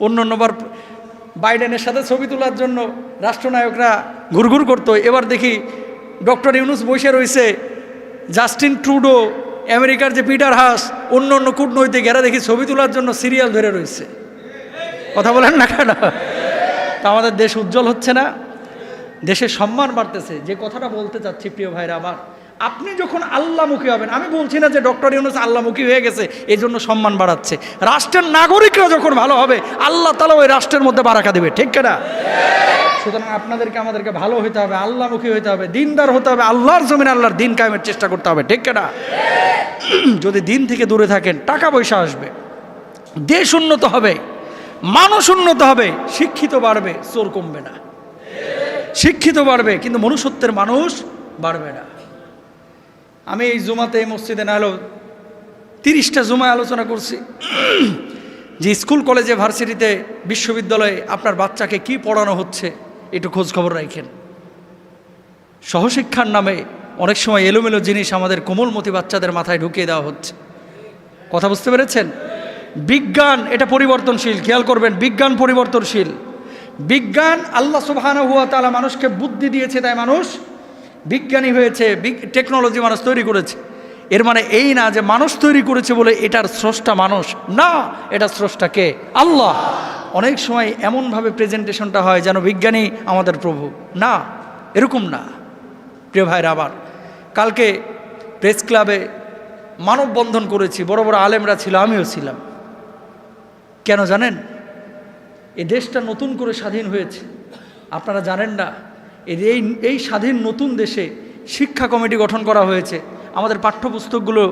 অন্য অন্যবার বাইডেনের সাথে ছবি তোলার জন্য রাষ্ট্রনায়করা ঘুরঘুর করতো। এবার দেখি ডক্টর ইউনুস বসে রয়েছে। জাস্টিন ট্রুডো, আমেরিকার যে পিটার হাস, অন্য অন্য কূটনৈতিক এরা দেখি ছবি তোলার জন্য সিরিয়াল ধরে রয়েছে। কথা বলেন না কেন? তা আমাদের দেশ উজ্জ্বল হচ্ছে না। দেশের সম্মান বাড়তেছে। যে কথাটা বলতে চাচ্ছি প্রিয় ভাইরা, আমার আপনি যখন আল্লামুখী হবেন, আমি বলছি না যে ডক্টর ইউনুস আল্লামুখী হয়ে গেছে এই জন্য সম্মান বাড়াচ্ছে। রাষ্ট্রের নাগরিকরা যখন ভালো হবে, আল্লাহ তালা ওই রাষ্ট্রের মধ্যে বারাকা দেবে, ঠিক না সুতরাং আপনাদেরকে আমাদেরকে ভালো হতে হবে, আল্লাহমুখী হতে হবে, দিনদার হতে হবে, আল্লাহর জমিন আল্লাহর দিন কায়েমের চেষ্টা করতে হবে, ঠিক না যদি দিন থেকে দূরে থাকেন, টাকা পয়সা আসবে, দেশ উন্নত হবে, মানুষ উন্নত হবে, শিক্ষিত বাড়বে, চোর কমবে না। শিক্ষিত বাড়বে, কিন্তু মনুষ্যত্বের মানুষ বাড়বে না। আমি এই জুমাতে, এই মসজিদে না হলেও তিরিশটা জুমায় আলোচনা করছি। যে স্কুল, কলেজে, ভার্সিটিতে, বিশ্ববিদ্যালয়ে আপনার বাচ্চাকে কি পড়ানো হচ্ছে, একটু খোঁজ খবর রাখেন। সহশিক্ষার নামে অনেক সময় এলোমেলো জিনিস আমাদের কোমলমতি বাচ্চাদের মাথায় ঢুকিয়ে দেওয়া হচ্ছে। কথা বুঝতে পেরেছেন? বিজ্ঞান, এটা পরিবর্তনশীল, খেয়াল করবেন, বিজ্ঞান পরিবর্তনশীল। বিজ্ঞান আল্লাহ সুবহানাহু হুয়া তালা মানুষকে বুদ্ধি দিয়েছে, তাই মানুষ বিজ্ঞানী হয়েছে টেকনোলজি মানুষ তৈরি করেছে। এর মানে এই না যে মানুষ তৈরি করেছে বলে এটার স্রষ্টা মানুষ। না, এটা স্রষ্টা কে? আল্লাহ। অনেক সময় এমনভাবে প্রেজেন্টেশনটা হয় যেন বিজ্ঞানী আমাদের প্রভু। না, এরকম না। প্রিয় ভাইরা আবার কালকে প্রেস ক্লাবে মানববন্ধন করেছি, বড় বড় আলেমরা ছিল, আমিও ছিলাম। কেন জানেন? এই দেশটা নতুন করে স্বাধীন হয়েছে। আপনারা জানেন না এই এই স্বাধীন নতুন দেশে শিক্ষা কমিটি গঠন করা হয়েছে, আমাদের পাঠ্যপুস্তকগুলো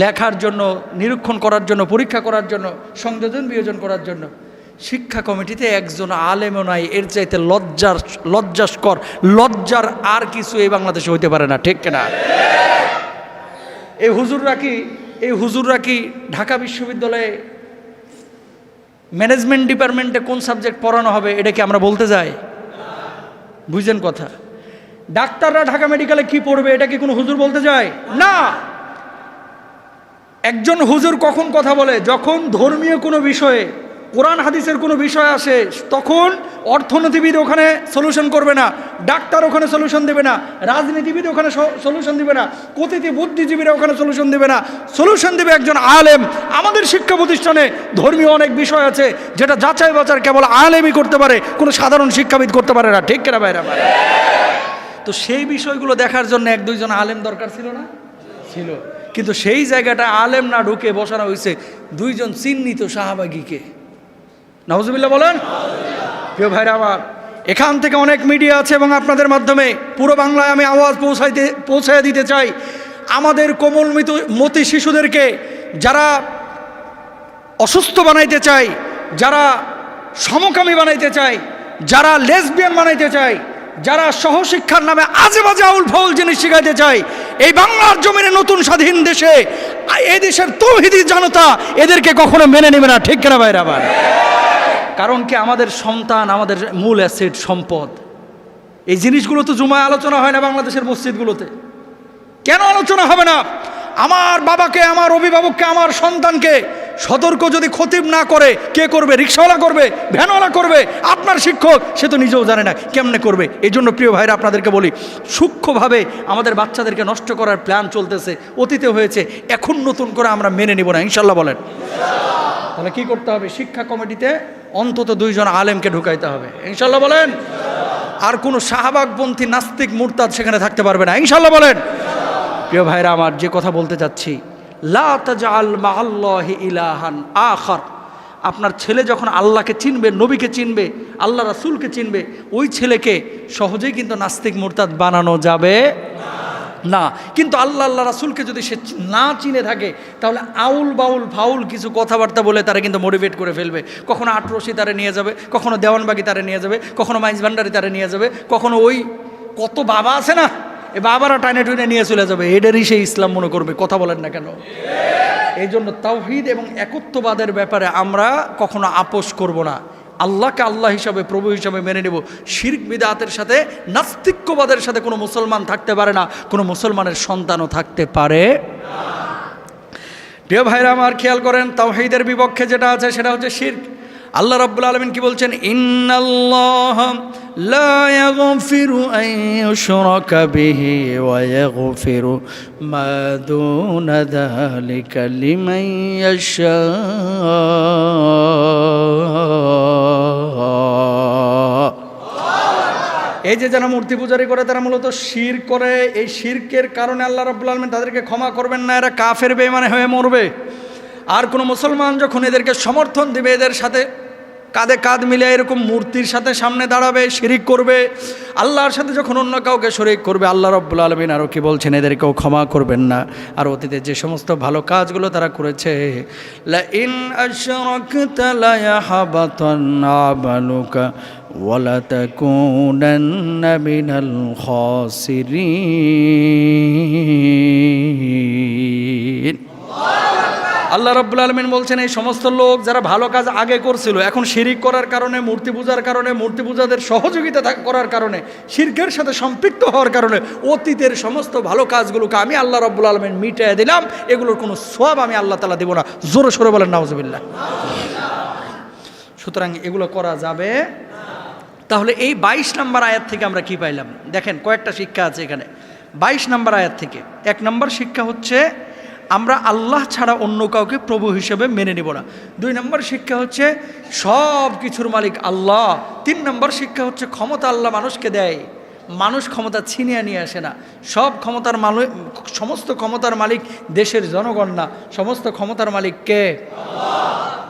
লেখার জন্য, নিরীক্ষণ করার জন্য, পরীক্ষা করার জন্য, সংযোজন বিয়োজন করার জন্য, শিক্ষা কমিটিতে একজন আলেমও নাই, এর চাইতে লজ্জার, লজ্জাস্কর, লজ্জার আর কিছু এই বাংলাদেশে হইতে পারে না, ঠিক না এই হুজুররা কি, এই হুজুররা কি ঢাকা বিশ্ববিদ্যালয়ে ম্যানেজমেন্ট ডিপার্টমেন্টে কোন সাবজেক্ট পড়ানো হবে, এটা কি আমরা বলতে যাই? বুঝলেন কথা। ডাক্তাররা ঢাকা মেডিকেলে কি পড়বে, এটা কি কোনো হুজুর বলতে যায়? না! একজন হুজুর কখন কথা বলে? যখন ধর্মীয় কোনো বিষয়ে কোরআন হাদিসের কোনো বিষয় আসে, তখন অর্থনীতিবিদ ওখানে সলিউশন করবে না, ডাক্তার ওখানে সলিউশন দেবে না, রাজনীতিবিদ ওখানে সলিউশন দেবে না কথিতি বুদ্ধিজীবীরা ওখানে সলিউশন দেবে না। সলিউশন দেবে একজন আলেম। আমাদের শিক্ষা প্রতিষ্ঠানে ধর্মীয় অনেক বিষয় আছে, যেটা যাচাই বাচার কেবল আলেমই করতে পারে, কোনো সাধারণ শিক্ষাবিদ করতে পারে না। ঠিক কেনা বাইরে তো সেই বিষয়গুলো দেখার জন্য এক দুইজন আলেম দরকার ছিল না? ছিল। কিন্তু সেই জায়গাটা আলেম না ঢুকে বসানো হয়েছে, দুইজন চিহ্নিত শাহবাগীকে। নওয়াজুবিল্লাহ বলেন। প্রিয় ভাইরা আমার, এখান থেকে অনেক মিডিয়া আছে এবং আপনাদের মাধ্যমে পুরো বাংলায় আমি আওয়াজ পৌঁছাইতে পৌঁছায় দিতে চাই। আমাদের কোমল মতি শিশুদেরকে যারা অসুস্থ বানাইতে চায় যারা সমকামী বানাইতে চায় যারা লেসবিয়ান বানাইতে চায় যারা সহশিক্ষার নামে আজে বাজে আউল ফাউল জিনিস শিখাইতে চায় এই বাংলার জমিনে নতুন স্বাধীন দেশে, এই দেশের তৌহিদি জনতা এদেরকে কখনো মেনে নেবে না, ঠিক কেনা বাইরে আবার কারণ কি আমাদের সন্তান, আমাদের মূল অ্যাসেট সম্পদ। এই জিনিসগুলো তো জুমায় আলোচনা হয় না বাংলাদেশের মসজিদগুলোতে। কেন আলোচনা হবে না? আমার বাবাকে, আমার অভিভাবককে, আমার সন্তানকে সতর্ক যদি খতিব না করে, কে করবে? রিক্সাওয়ালা করবে? ভ্যানওয়ালা করবে? আপনার শিক্ষক? সে তো নিজেও জানে না কেমনে করবে। এই জন্য প্রিয় ভাইরা, আপনাদেরকে বলি, সূক্ষ্মভাবে আমাদের বাচ্চাদেরকে নষ্ট করার প্ল্যান চলতেছে, অতীতে হয়েছে, এখন নতুন করে আমরা মেনে নিব না, ইনশাল্লাহ বলেন। তাহলে কি করতে হবে? শিক্ষা কমিটিতে অন্তত দুইজন আলেমকে ঢুকাইতে হবে। ইনশাল্লাহ বলেন? আর কোনো শাহবাগপন্থী, নাস্তিক, মুরতাদ সেখানে থাকতে পারবে না। ইনশাল্লাহ বলেন? প্রিয় ভাইরা, আমার যে কথা বলতে চাচ্ছি ইলাহান আখার। আপনার ছেলে যখন আল্লাহকে চিনবে, নবীকে চিনবে, আল্লাহ রাসূলকে চিনবে, ওই ছেলেকে সহজেই কিন্তু নাস্তিক, মুরতাদ বানানো যাবে না, কিন্তু আল্লাহ আল্লাহ রাসুলকে যদি সে না চিনে থাকে, তাহলে আউল বাউল ফাউল কিছু কথাবার্তা বলে তারা কিন্তু মোটিভেট করে ফেলবে। কখনো আটরশি তারা নিয়ে যাবে, কখনো দেওয়ানবাগি তারা নিয়ে যাবে, কখনো মাইজ ভান্ডারি তারা নিয়ে যাবে, কখনো ওই কত বাবা আছে না, এ বাবারা টাইনে টুইনে নিয়ে চলে যাবে। এদেরই সেই ইসলাম মনে করবে, কথা বলেন না কেন? এই জন্য তাওহিদ এবং একত্ববাদের ব্যাপারে আমরা কখনো আপোষ করব না। আল্লাহকে আল্লাহ হিসাবে, প্রভু হিসাবে মেনে নেব। শির্ক বিদাতের সাথে, নাস্তিক্যবাদের সাথে কোনো মুসলমান থাকতে পারে না, কোনো মুসলমানের সন্তানও থাকতে পারে প্রিয় ভাইরা আমার, খেয়াল করেন, তাওহিদের বিপক্ষে যেটা আছে সেটা হচ্ছে শির্ক। আল্লাহ রাব্বুল আলমিন কি বলছেন? ইন্নাল্লাহ ওয়া এই যে যারা মূর্তি পূজারি করে, তারা মূলত শির করে। এই শিরকের কারণে আল্লাহ রাব্বুল আলমিন তাদেরকে ক্ষমা করবেন না, এরা কাফের বেমানে হয়ে মরবে। আর কোনো মুসলমান যখন এদেরকে সমর্থন দিবে, এদের সাথে কাঁধে কাঁধ মিলে এরকম মূর্তির সাথে সামনে দাঁড়াবে, শিরিক করবে। আল্লাহর সাথে যখন অন্য কাউকে শরিক করবে, আল্লাহ রব্বুল আলমিন আরও কি বলছেন, এদেরকেও ক্ষমা করবেন না। আর অতীতে যে সমস্ত ভালো কাজগুলো তারা করেছে ইন তাকুনান্না মিনাল খাসিরিন আল্লাহ রাব্বুল আলমিন বলছেন, এই সমস্ত লোক যারা ভালো কাজ আগে করছিল, এখন শিরিক করার কারণে, মূর্তি পূজার কারণে, মূর্তি পূজাদের সহযোগিতা করার কারণে, শিরকের সাথে সম্পৃক্ত হওয়ার কারণে, অতীতের সমস্ত ভালো কাজগুলোকে আমি আল্লাহ রাব্বুল আলমিন মিটিয়ে দিলাম, এগুলোর কোনো সব আমি আল্লাহ তালা দেবো না। জোরে সরে বলেন, নাউজুবিল্লাহ। সুতরাং এগুলো করা যাবে তাহলে এই বাইশ নম্বর আয়াত থেকে আমরা কি পাইলাম? দেখেন কয়েকটা শিক্ষা আছে এখানে। বাইশ নম্বর আয়াত থেকে। এক নম্বর শিক্ষা হচ্ছে, আমরা আল্লাহ ছাড়া অন্য কাউকে প্রভু হিসেবে মেনে নেব না। দুই নম্বর শিক্ষা হচ্ছে, সব কিছুর মালিক আল্লাহ। তিন নম্বর শিক্ষা হচ্ছে, ক্ষমতা আল্লাহ মানুষকে দেয়। মানুষ ক্ষমতা ছিনিয়ে নিয়ে আসে না। সব ক্ষমতার মালিক সমস্ত ক্ষমতার মালিক দেশের জনগণ না। সমস্ত ক্ষমতার মালিক কে?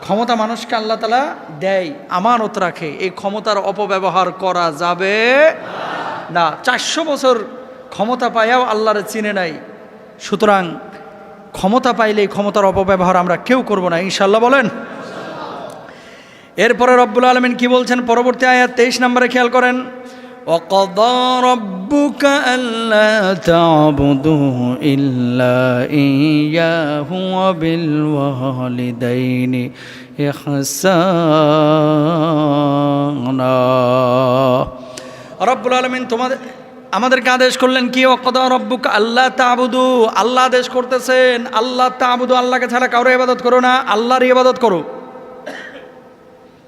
ক্ষমতা মানুষকে আল্লাহ তালা দেয়, আমানত রাখে, এই ক্ষমতার অপব্যবহার করা যাবে না। চারশো বছর ক্ষমতা পাইয়াও আল্লাহরে চিনে নাই। সুতরাং ক্ষমতা পাইলে এই ক্ষমতার অপব্যবহার আমরা কেউ করব না ইনশাল্লাহ বলেন। এরপরে রব্বুল আলমিন কি বলছেন? পরবর্তী আয়াত তেইশ নম্বরে খেয়াল করেন وقضى ربك ألا تعبدوا إلا إياه وبالوالدين إحسانا রব্বুল আলমিন তোমাদের আমাদেরকে আদেশ করলেন কি অকদা রব্বুক আল্লাহ তাবুদু আল্লাহ আদেশ করতেছেন আল্লাহ তাবুদু আল্লাহকে ছাড়া কারো ইবাদত করো না আল্লাহর ইবাদত করো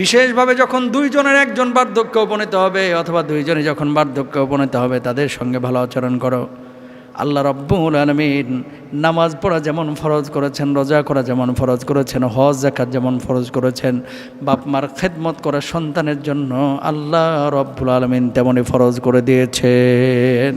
বিশেষভাবে যখন দুইজনের একজন বার্ধক্য উপনীত হবে অথবা দুইজনে যখন বার্ধক্য উপনীত হবে, তাদের সঙ্গে ভালো আচরণ করো। আল্লাহ রব্বুল আলমিন নামাজ পড়া যেমন ফরজ করেছেন, রোজা করা যেমন ফরজ করেছেন, হজ জাকাত যেমন ফরজ করেছেন বাপ মার খেদমত করা সন্তানের জন্য আল্লাহ রব্বুল আলমিন তেমনই ফরজ করে দিয়েছেন।